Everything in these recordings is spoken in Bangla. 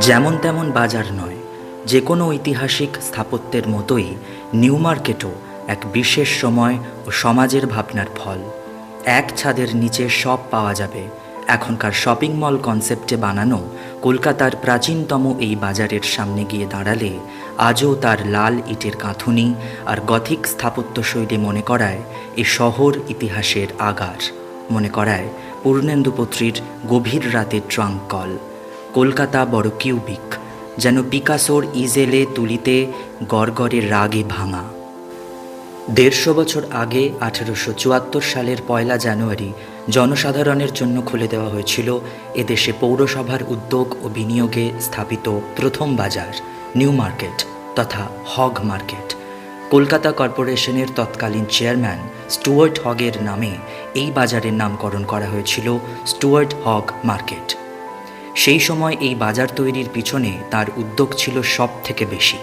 যেমন তেমন বাজার নয়, যে কোনো ঐতিহাসিক স্থাপত্যের মতোই নিউ মার্কেটও এক বিশেষ সময় ও সমাজের ভাবনার ফল। এক ছাদের নিচে সব পাওয়া যাবে। এখনকার শপিং মল কনসেপ্টে বানানো কলকাতার প্রাচীনতম এই বাজারের সামনে গিয়ে দাঁড়ালে আজও তার লাল ইটের গাঁথুনি আর গথিক স্থাপত্য শৈলী মনে করায় এ শহর ইতিহাসের আগার। মনে করায় পূর্ণেন্দুপত্রীর গভীর রাতের ট্রাঙ্ক কল কলকাতা বড় কিউবিক, যেন পিকাসোর ইজেলে তুলিতে গড়গড়ের রাগে ভাঙা। দেড়শো বছর আগে, আঠেরোশো চুয়াত্তর সালের পয়লা জানুয়ারি, জনসাধারণের জন্য খুলে দেওয়া হয়েছিল এদেশে পৌরসভার উদ্যোগ ও বিনিয়োগে স্থাপিত প্রথম বাজার, নিউ মার্কেট তথা হগ মার্কেট। কলকাতা কর্পোরেশনের তৎকালীন চেয়ারম্যান স্টুয়ার্ট হগের নামে এই বাজারের নামকরণ করা হয়েছিল স্টুয়ার্ট হগ মার্কেট। সেই সময় এই বাজার তৈরির পিছনে তার উদ্যোগ ছিল সব থেকে বেশি।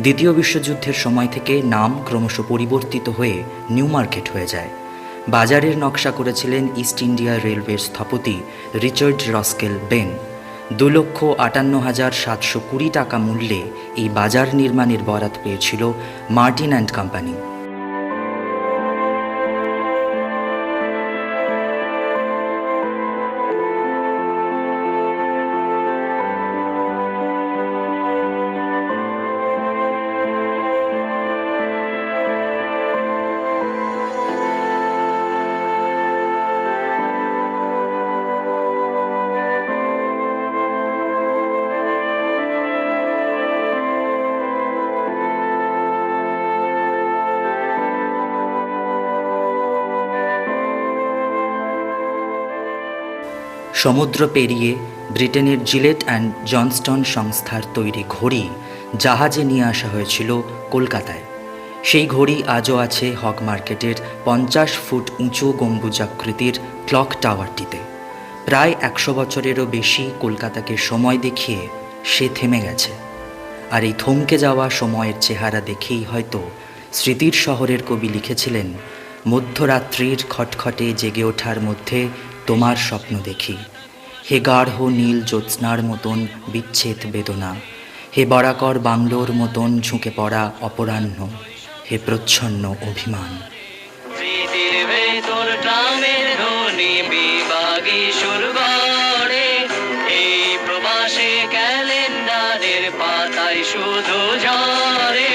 দ্বিতীয় বিশ্বযুদ্ধের সময় থেকে নাম ক্রমশ পরিবর্তিত হয়ে নিউ মার্কেট হয়ে যায়। বাজারের নকশা করেছিলেন ইস্ট ইন্ডিয়া রেলওয়ের স্থপতি রিচার্ড রস্কেল বেন। দু লক্ষ আটান্ন হাজার সাতশো কুড়ি টাকা মূল্যে এই বাজার নির্মাণের বরাত পেয়েছিল মার্টিন অ্যান্ড কোম্পানি। সমুদ্র পেরিয়ে ব্রিটেনের জিলেট অ্যান্ড জনস্টন সংস্থার তৈরি ঘড়ি জাহাজে নিয়ে আসা হয়েছিল কলকাতায়। সেই ঘড়ি আজও আছে হক মার্কেটের পঞ্চাশ ফুট উঁচু গম্বুজাকৃতির ক্লক টাওয়ারটিতে। প্রায় একশো বছরেরও বেশি কলকাতাকে সময় দেখিয়ে সে থেমে গেছে। আর এই থমকে যাওয়া সময়ের চেহারা দেখেই হয়তো স্মৃতির শহরের কবি লিখেছিলেন, মধ্যরাত্রির খটখটে জেগে ওঠার মধ্যে তোমার স্বপ্ন দেখি। হে গাঢ় নীল জ্যোৎস্নার মতন বিচ্ছেদ বেদনা, হে বরাকর বাংলোর মতন ঝুঁকে পড়া অপরাহ্ন, হে প্রচ্ছন্ন অভিমান। প্রবাসে ক্যালেন্ডারের পাতায় শুধু ঝড়।